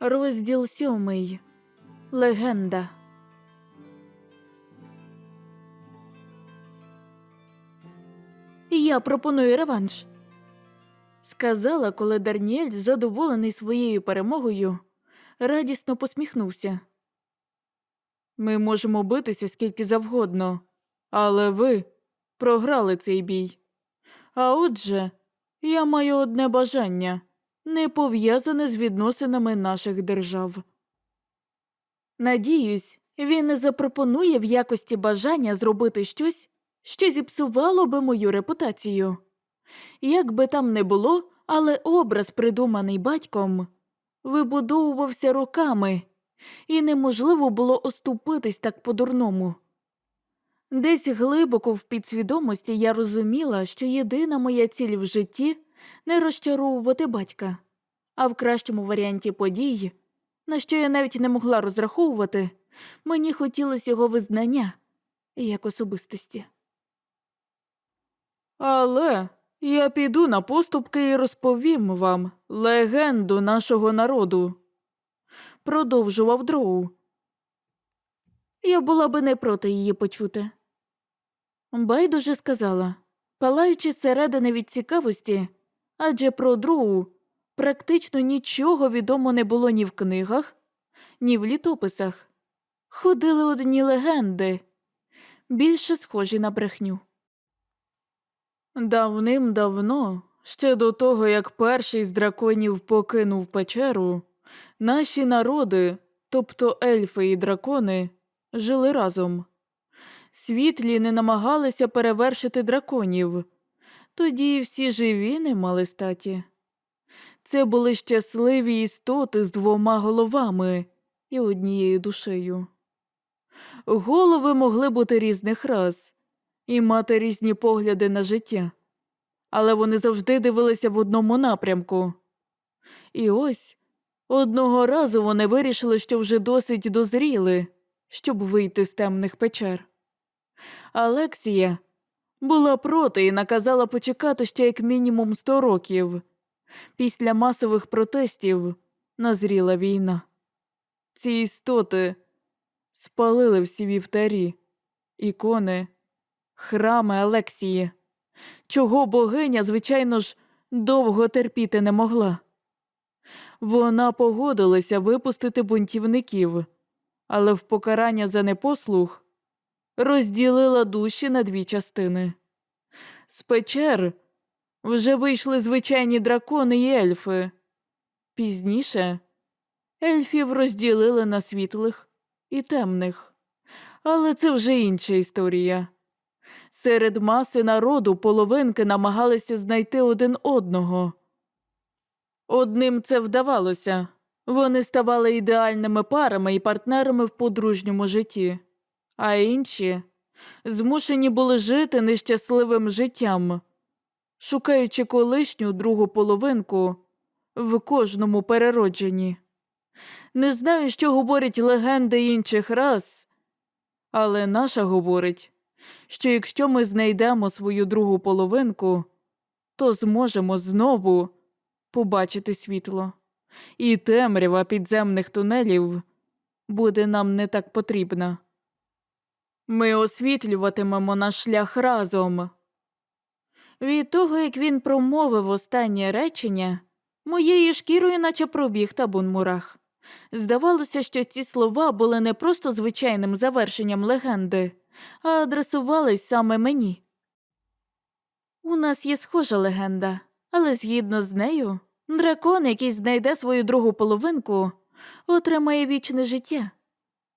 Розділ сьомий. Легенда. Я пропоную реванш. Сказала, коли Дарніель, задоволений своєю перемогою, радісно посміхнувся. Ми можемо битися скільки завгодно, але ви програли цей бій. А отже, я маю одне бажання, не пов'язане з відносинами наших держав. Надіюсь, він не запропонує в якості бажання зробити щось, що зіпсувало би мою репутацію. Як би там не було, але образ, придуманий батьком, вибудовувався роками, і неможливо було оступитись так по-дурному. Десь глибоко в підсвідомості я розуміла, що єдина моя ціль в житті не розчаровувати батька, а в кращому варіанті подій, на що я навіть не могла розраховувати, мені хотілося його визнання як особистості. Але я піду на поступки і розповім вам легенду нашого народу. Продовжував Дроу. Я була би не проти її почути. Байдуже сказала, палаючи зсередини від цікавості, адже про Дроу практично нічого відомо не було ні в книгах, ні в літописах. Ходили одні легенди, більше схожі на брехню. Давним-давно, ще до того, як перший з драконів покинув печеру, наші народи, тобто ельфи і дракони, жили разом. Світлі не намагалися перевершити драконів, тоді всі живі не мали статі. Це були щасливі істоти з двома головами і однією душею. Голови могли бути різних рас і мати різні погляди на життя, але вони завжди дивилися в одному напрямку. І ось одного разу вони вирішили, що вже досить дозріли, щоб вийти з темних печер. Алексія була проти і наказала почекати ще як мінімум сто років. Після масових протестів назріла війна. Ці істоти спалили всі вівтарі, ікони, храми Алексії, чого богиня, звичайно ж, довго терпіти не могла. Вона погодилася випустити бунтівників, але в покарання за непослух розділила душі на дві частини. З печер вже вийшли звичайні дракони і ельфи. Пізніше ельфів розділили на світлих і темних. Але це вже інша історія. Серед маси народу половинки намагалися знайти один одного. Одним це вдавалося вони ставали ідеальними парами і партнерами в подружньому житті, а інші змушені були жити нещасливим життям, шукаючи колишню другу половинку в кожному переродженні. Не знаю, що говорять легенди інших рас, але наша говорить, що якщо ми знайдемо свою другу половинку, то зможемо знову побачити світло, і темрява підземних тунелів буде нам не так потрібна. Ми освітлюватимемо наш шлях разом. Від того, як він промовив останнє речення, моєю шкірою наче пробіг табун мурах. Здавалося, що ці слова були не просто звичайним завершенням легенди, а адресувались саме мені. У нас є схожа легенда, але згідно з нею, дракон, який знайде свою другу половинку, отримає вічне життя,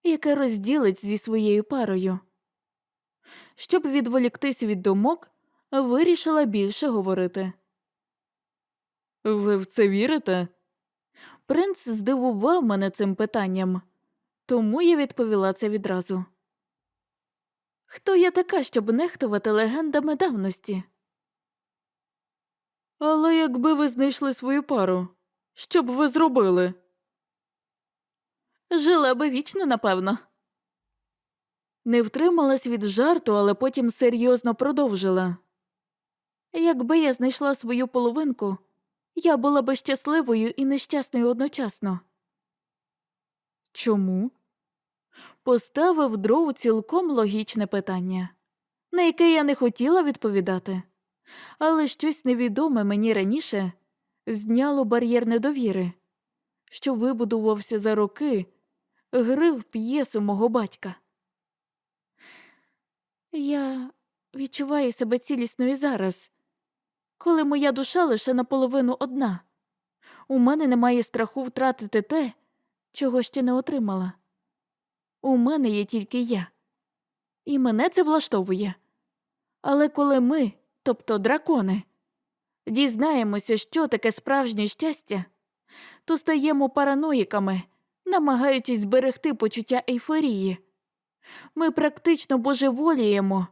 яке розділить зі своєю парою. Щоб відволіктись від думок, вирішила більше говорити. Ви в це вірите? Принц здивував мене цим питанням, тому я відповіла це відразу. Хто я така, щоб нехтувати легендами давності? Але якби ви знайшли свою пару, що б ви зробили? Жила би вічно, напевно. Не втрималась від жарту, але потім серйозно продовжила. Якби я знайшла свою половинку, я була би щасливою і нещасною одночасно. Чому? Поставив дроу цілком логічне питання, на яке я не хотіла відповідати, але щось невідоме мені раніше зняло бар'єр недовіри, що вибудувався за роки гри в п'єсу мого батька. Я відчуваю себе цілісною зараз, коли моя душа лише наполовину одна. У мене немає страху втратити те, чого ще не отримала. У мене є тільки я. І мене це влаштовує. Але коли ми, тобто дракони, дізнаємося, що таке справжнє щастя, то стаємо параноїками, намагаючись зберегти почуття ейфорії. Ми практично божеволіємо.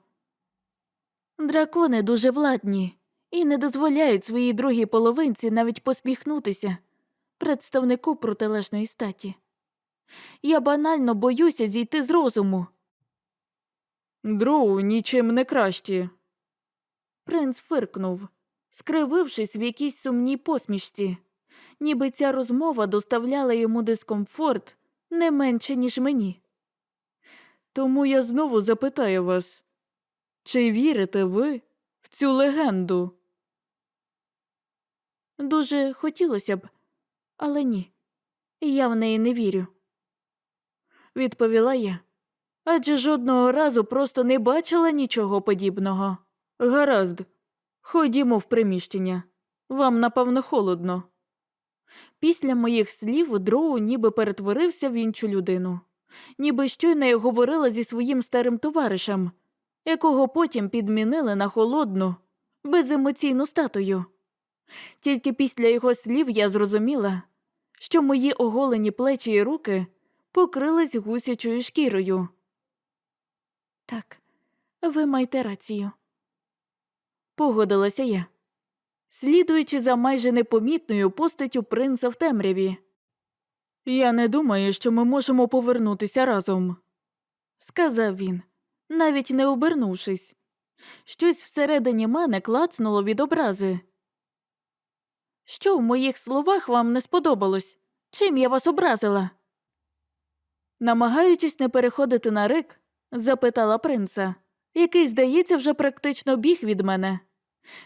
Дракони дуже владні і не дозволяють своїй другій половинці навіть посміхнутися представнику протилежної статі. Я банально боюся зійти з розуму. Дроу нічим не кращі. Принц фиркнув, скривившись в якійсь сумній посмішці, ніби ця розмова доставляла йому дискомфорт не менше, ніж мені. Тому я знову запитаю вас, чи вірите ви в цю легенду? Дуже хотілося б, але ні, я в неї не вірю. Відповіла я, адже жодного разу просто не бачила нічого подібного. Гаразд, ходімо в приміщення. Вам, напевно, холодно. Після моїх слів дроу ніби перетворився в іншу людину, ніби щойно я говорила зі своїм старим товаришем, якого потім підмінили на холодну, беземоційну статую. Тільки після його слів я зрозуміла, що мої оголені плечі і руки покрились гусячою шкірою. Так, ви маєте рацію. Погодилася я, слідуючи за майже непомітною постаттю принца в темряві. Я не думаю, що ми можемо повернутися разом, сказав він, навіть не обернувшись. Щось всередині мене клацнуло від образи. Що в моїх словах вам не сподобалось? Чим я вас образила? Намагаючись не переходити на рик, запитала принца, який, здається, вже практично біг від мене.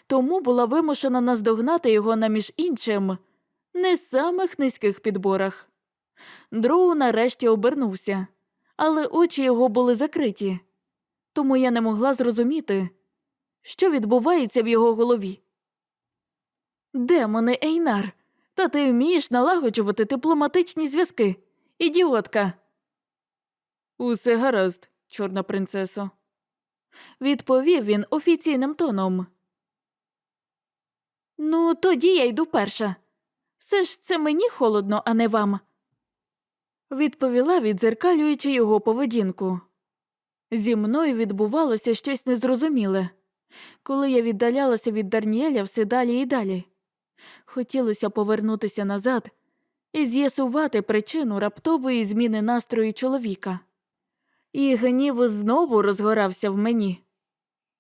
Тому була вимушена наздогнати його на між іншим не самих низьких підборах. Дроу нарешті обернувся, але очі його були закриті, тому я не могла зрозуміти, що відбувається в його голові. Демони Ейнар, та ти вмієш налагоджувати дипломатичні зв'язки, ідіотка. Усе гаразд, чорна принцесо. Відповів він офіційним тоном. Ну, тоді я йду перша. Все ж це мені холодно, а не вам. Відповіла, відзеркалюючи його поведінку. Зі мною відбувалося щось незрозуміле, коли я віддалялася від Дарніеля все далі і далі. Хотілося повернутися назад і з'ясувати причину раптової зміни настрою чоловіка. І гнів знову розгорався в мені.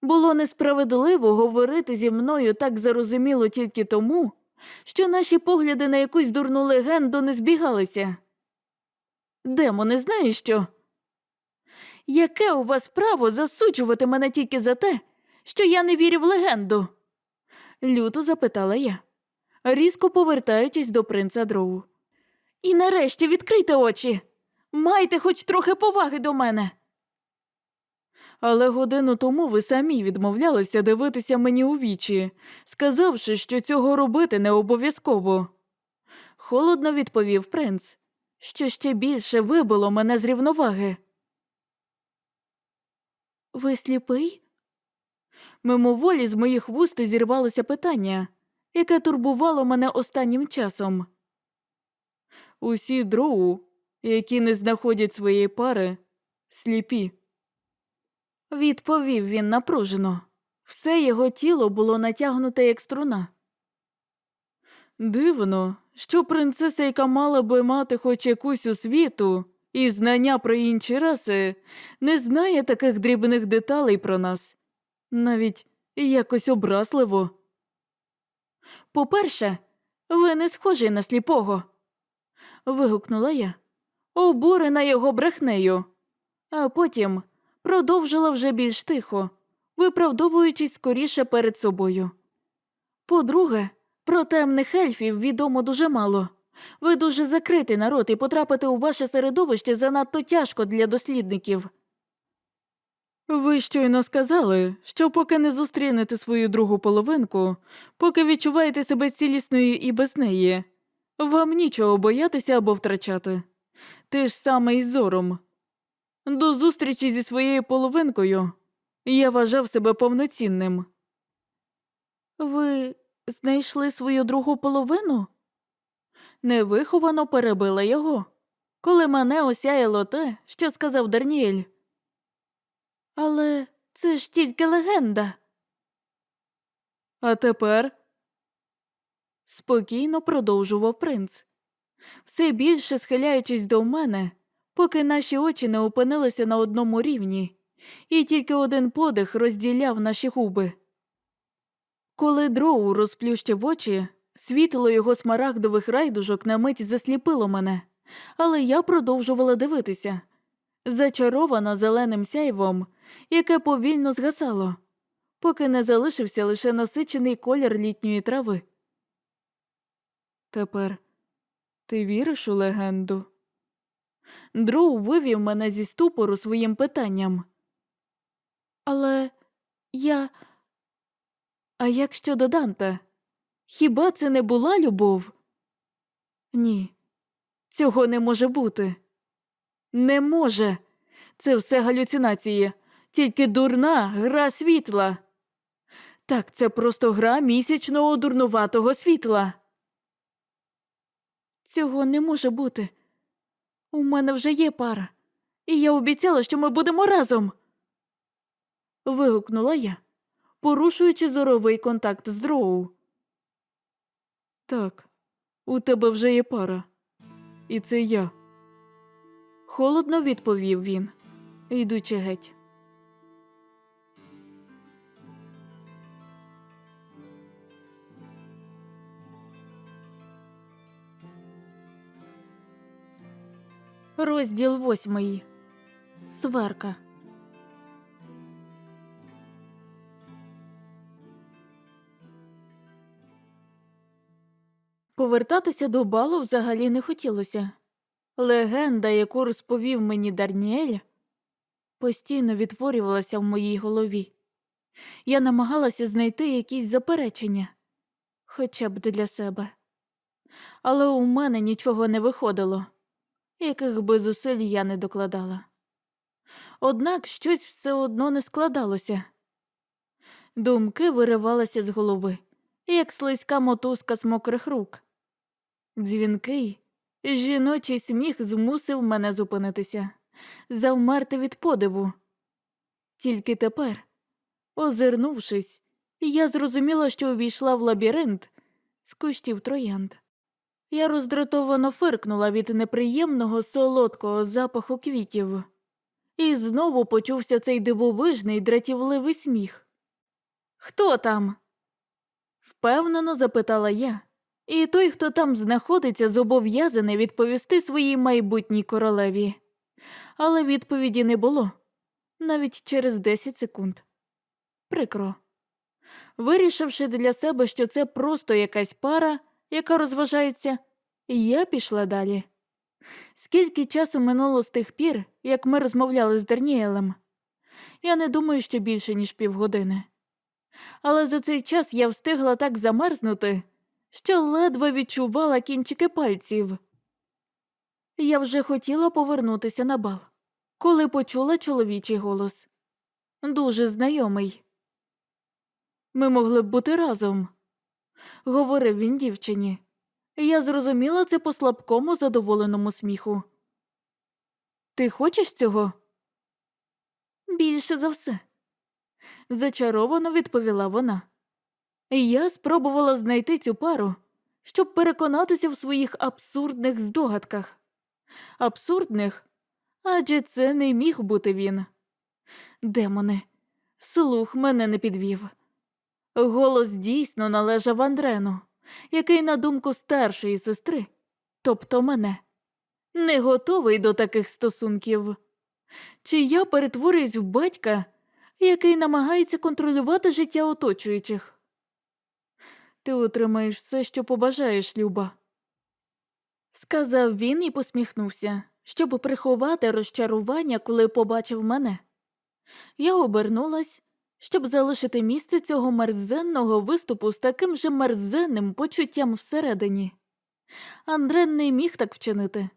Було несправедливо говорити зі мною так зарозуміло тільки тому, що наші погляди на якусь дурну легенду не збігалися. Демоне, знаєш що? Яке у вас право засуджувати мене тільки за те, що я не вірю в легенду? люто запитала я, різко повертаючись до принца Дроу. І нарешті відкрийте очі. Майте хоч трохи поваги до мене. Але годину тому ви самі відмовлялися дивитися мені у вічі, сказавши, що цього робити не обов'язково. Холодно відповів принц, що ще більше вибило мене з рівноваги. Ви сліпий? Мимоволі з моїх вуст зірвалося питання, яке турбувало мене останнім часом. Усі дроу, які не знаходять своєї пари, сліпі. Відповів він напружено. Все його тіло було натягнуте як струна. Дивно, що принцеса, яка мала би мати хоч якусь освіту і знання про інші раси, не знає таких дрібних деталей про нас, навіть якось образливо. По-перше, Ви не схожі на сліпого. вигукнула я, обурена його брехнею, а потім продовжила вже більш тихо, виправдовуючись скоріше перед собою. По-друге, про темних ельфів відомо дуже мало. Ви дуже закритий народ, і потрапити у ваше середовище занадто тяжко для дослідників. Ви щойно сказали, що поки не зустрінете свою другу половинку, поки відчуваєте себе цілісною і без неї, вам нічого боятися або втрачати. Те ж саме із зором. До зустрічі зі своєю половинкою я вважав себе повноцінним. Ви знайшли свою другу половину? Невиховано перебила його, коли мене осяяло те, що сказав Дарніель. Але це ж тільки легенда. А тепер спокійно продовжував принц, все більше схиляючись до мене, поки наші очі не опинилися на одному рівні, і тільки один подих розділяв наші губи. Коли дроу розплющив очі, світло його смарагдових райдужок на мить засліпило мене, але я продовжувала дивитися, зачарована зеленим сяйвом, яке повільно згасало, поки не залишився лише насичений колір літньої трави. Тепер ти віриш у легенду? Дроу вивів мене зі ступору своїм питанням. Але я. А як щодо Данте? Хіба це не була любов? Ні, цього не може бути. Не може. Це все галюцинації, тільки дурна гра світла. Так, це просто гра місячного дурнуватого світла. Цього не може бути. У мене вже є пара, і я обіцяла, що ми будемо разом. вигукнула я, порушуючи зоровий контакт з дроу. Так, у тебе вже є пара, і це я. Холодно відповів він, йдучи геть. Розділ восьмий. Сверка. Повертатися до балу взагалі не хотілося. Легенда, яку розповів мені Дарніель, постійно відтворювалася в моїй голові. Я намагалася знайти якісь заперечення, хоча б для себе. Але у мене нічого не виходило, яких би зусиль я не докладала. Однак щось все одно не складалося. Думки виривалися з голови, як слизька мотузка з мокрих рук. Дзвінкий, жіночий сміх змусив мене зупинитися, завмерти від подиву. Тільки тепер, озирнувшись, я зрозуміла, що увійшла в лабіринт з кущів троянд. Я роздратовано фиркнула від неприємного солодкого запаху квітів, і знову почувся цей дивовижний дратівливий сміх. Хто там? впевнено запитала я, і той, хто там знаходиться, зобов'язаний відповісти своїй майбутній королеві. Але відповіді не було навіть через 10 секунд. Прикро. Вирішивши для себе, що це просто якась пара, яка розважається, я пішла далі. Скільки часу минуло з тих пір, як ми розмовляли з Дарніелем? Я не думаю, що більше, ніж півгодини. Але за цей час я встигла так замерзнути, що ледве відчувала кінчики пальців. Я вже хотіла повернутися на бал, коли почула чоловічий голос. Дуже знайомий. Ми могли б бути разом, говорив він дівчині. Я зрозуміла це по слабкому задоволеному сміху. Ти хочеш цього? Більше за все. Зачаровано відповіла вона. Я спробувала знайти цю пару, щоб переконатися в своїх абсурдних здогадках. Абсурдних? Адже це не міг бути він. Демони, слух мене не підвів. Голос дійсно належав Андрену, який, на думку старшої сестри, тобто мене, не готовий до таких стосунків. Чи я перетворююсь в батька, який намагається контролювати життя оточуючих? Ти отримаєш все, що побажаєш, Люба. Сказав він і посміхнувся, щоб приховати розчарування, коли побачив мене. Я обернулась, щоб залишити місце цього мерзенного виступу з таким же мерзенним почуттям всередині. Андрен не міг так вчинити.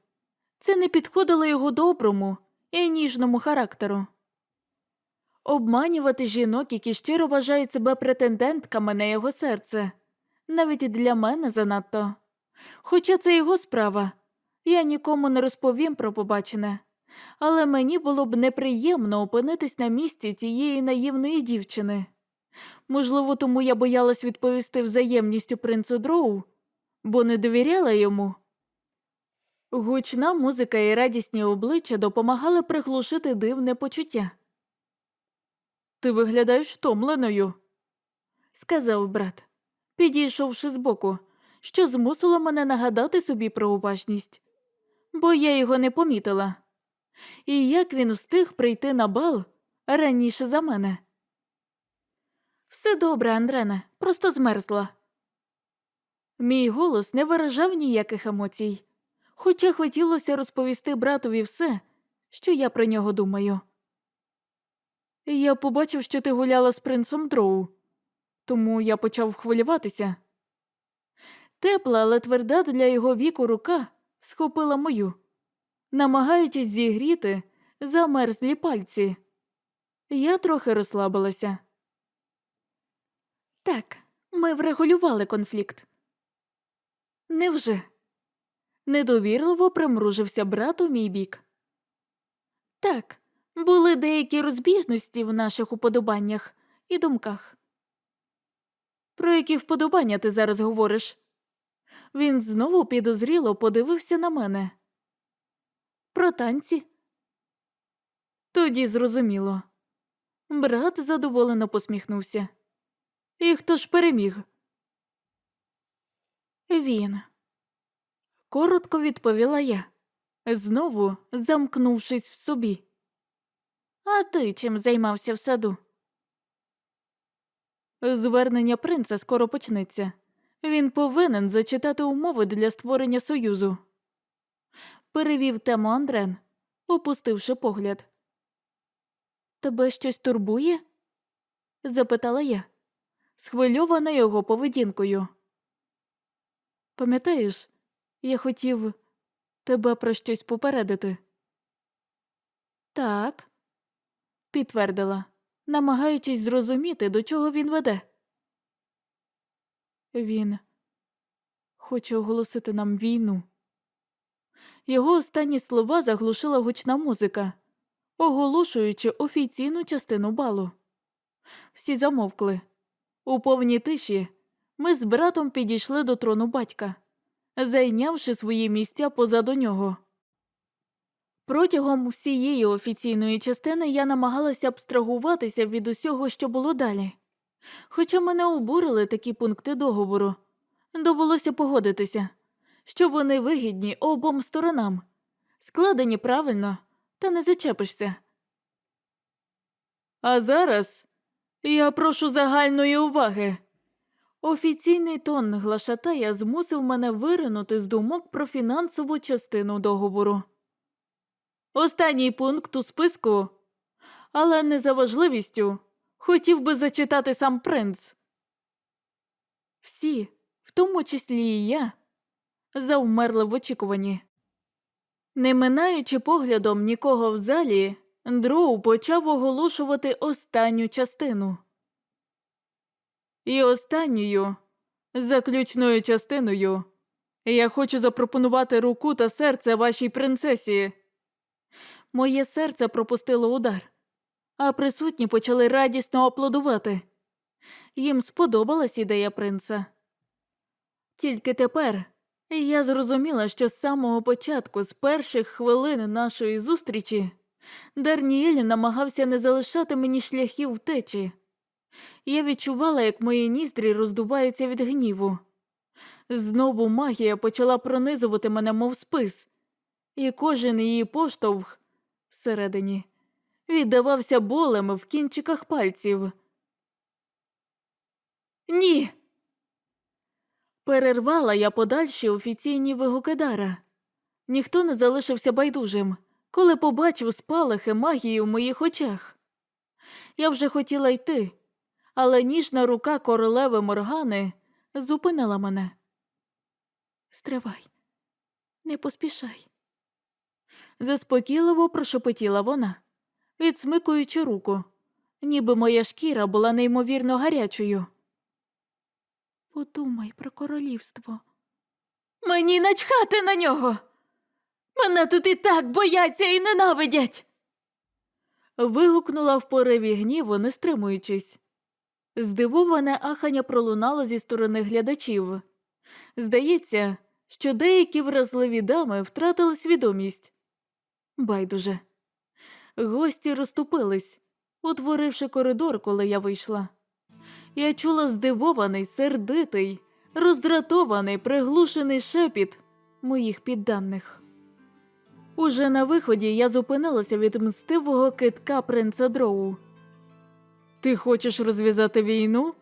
Це не підходило його доброму і ніжному характеру. Обманювати жінок, які щиро вважають себе претендентками на його серце, навіть для мене занадто. Хоча це його справа, я нікому не розповім про побачене, але мені було б неприємно опинитись на місці цієї наївної дівчини. Можливо, тому я боялась відповісти взаємністю принцу Дроу, бо не довіряла йому. Гучна музика і радісні обличчя допомагали приглушити дивне почуття. Ти виглядаєш втомленою, сказав брат, підійшовши збоку, що змусило мене нагадати собі про уважність, бо я його не помітила. І як він встиг прийти на бал раніше за мене. Все добре, Андрене, просто змерзла. Мій голос не виражав ніяких емоцій, хоча хотілося розповісти братові все, що я про нього думаю. Я побачив, що ти гуляла з принцем Дроу, тому я почав хвилюватися. Тепла, але тверда для його віку рука схопила мою, намагаючись зігріти замерзлі пальці. Я трохи розслабилася. Так, ми врегулювали конфлікт. Невже? Недовірливо примружився брат у мій бік. Так, були деякі розбіжності в наших уподобаннях і думках. Про які вподобання ти зараз говориш? Він знову підозріло подивився на мене. Про танці. Тоді зрозуміло. Брат задоволено посміхнувся. І хто ж переміг? Він. Коротко відповіла я, знову замкнувшись в собі. А ти чим займався в саду? Звернення принца скоро почнеться. Він повинен зачитати умови для створення союзу. Перевів тему Андрен, опустивши погляд. Тебе щось турбує? запитала я, схвильована його поведінкою. Пам'ятаєш, я хотів тебе про щось попередити. Так, підтвердила, намагаючись зрозуміти, до чого він веде. Він хоче оголосити нам війну. Його останні слова заглушила гучна музика, оголошуючи офіційну частину балу. Всі замовкли. У повній тиші ми з братом підійшли до трону батька, зайнявши свої місця позаду нього. Протягом всієї офіційної частини я намагалася абстрагуватися від усього, що було далі. Хоча мене обурили такі пункти договору, довелося погодитися, що вони вигідні обом сторонам, складені правильно, та не зачепишся. А зараз я прошу загальної уваги. Офіційний тон глашатая змусив мене виринути з думок про фінансову частину договору. Останній пункт у списку, але не за важливістю, хотів би зачитати сам принц. Всі, в тому числі і я, завмерли в очікуванні. Не минаючи поглядом нікого в залі, Дроу почав оголошувати останню частину. І останньою, заключною частиною, я хочу запропонувати руку та серце вашій принцесі. Моє серце пропустило удар, а присутні почали радісно аплодувати. Їм сподобалась ідея принца. Тільки тепер я зрозуміла, що з самого початку, з перших хвилин нашої зустрічі, Дарніель намагався не залишати мені шляхів втечі. Я відчувала, як мої ніздрі роздуваються від гніву. Знову магія почала пронизувати мене, мов спис, і кожен її поштовх всередині віддавався болем в кінчиках пальців. Ні. Перервала я подальші офіційні вигуки дара. Ніхто не залишився байдужим, коли побачив спалахи магії в моїх очах. Я вже хотіла йти, але ніжна рука королеви Моргани зупинила мене. Стривай, не поспішай. Заспокійливо прошепотіла вона, відсмикуючи руку, ніби моя шкіра була неймовірно гарячою. Подумай про королівство. Мені начхати на нього. Мене тут і так бояться і ненавидять. Вигукнула в пориві гніву, не стримуючись. Здивоване ахання пролунало зі сторони глядачів. Здається, що деякі вразливі дами втратили свідомість. Байдуже. Гості розступились, утворивши коридор, коли я вийшла. Я чула здивований, сердитий, роздратований, приглушений шепіт моїх підданих. Уже на виході я зупинилася від мстивого китка принца Дроу. Ти хочеш розв'язати війну?